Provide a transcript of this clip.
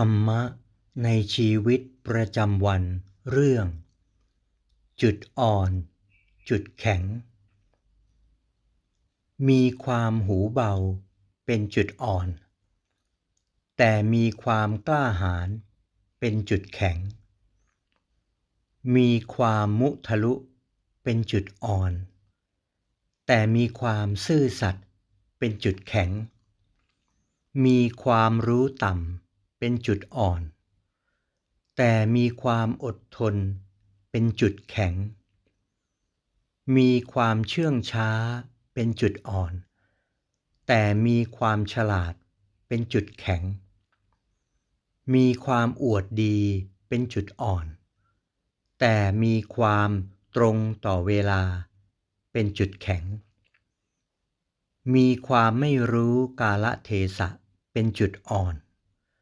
ธรรมะในชีวิตประจำวันเรื่อง จุดอ่อน จุดแข็ง มีความหูเบาเป็นจุดอ่อน แต่มีความกล้าหาญเป็นจุดแข็ง มีความมุทะลุเป็นจุดอ่อน แต่มีความซื่อสัตย์เป็นจุดแข็ง มีความรู้ต่ำ เป็นจุดอ่อน แต่มีความอดทนเป็นจุดแข็ง มีความเชื่องช้าเป็นจุดอ่อน แต่มีความฉลาดเป็นจุดแข็ง มีความอวดดีเป็นจุดอ่อน แต่มีความตรงต่อเวลาเป็นจุดแข็ง มีความไม่รู้กาละเทศะเป็นจุดอ่อน